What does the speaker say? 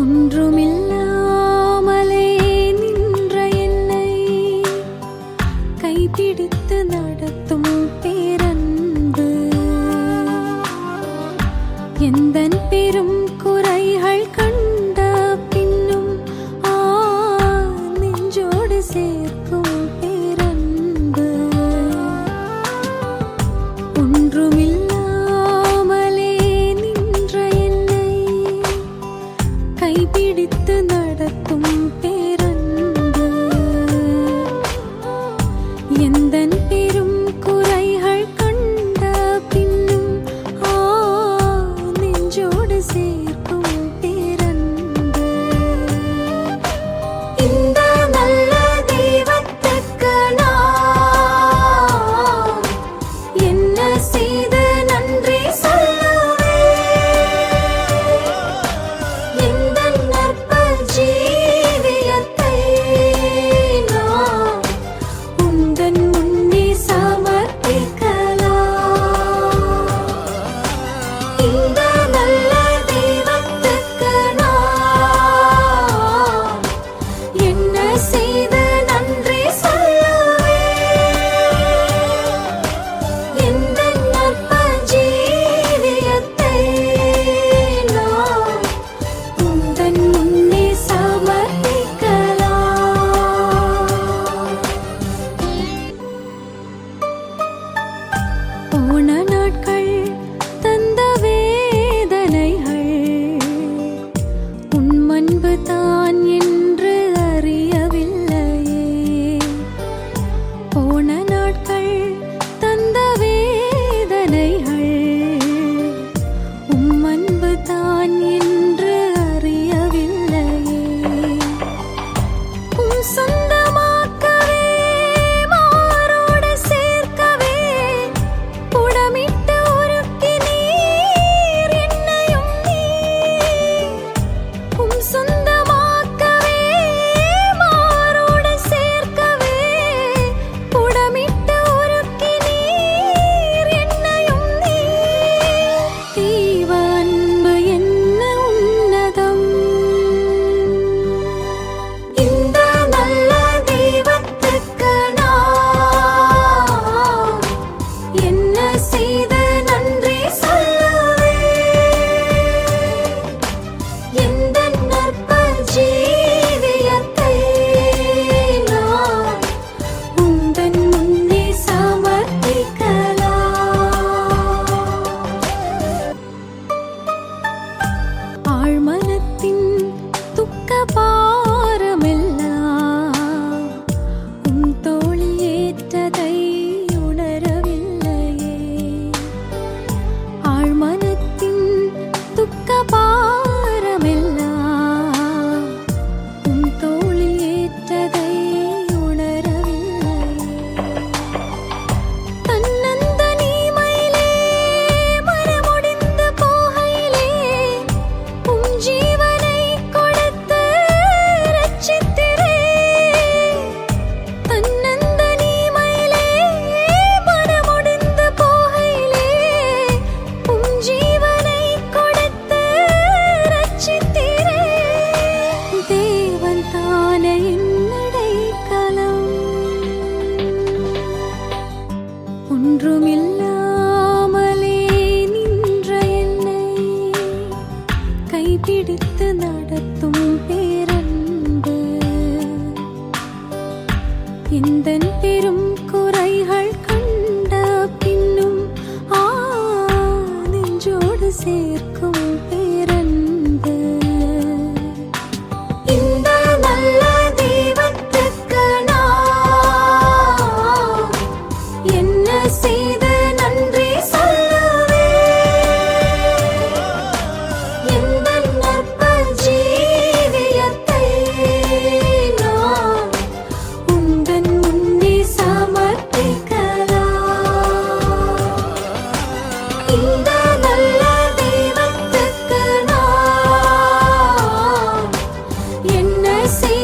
ஒன்றுமில்லை. പിടിത്ത് നടത്തും പേ in 손 பெரும் குறைகள் கண்ட பின்னும் ஆ நெஞ்சோடு சேர் see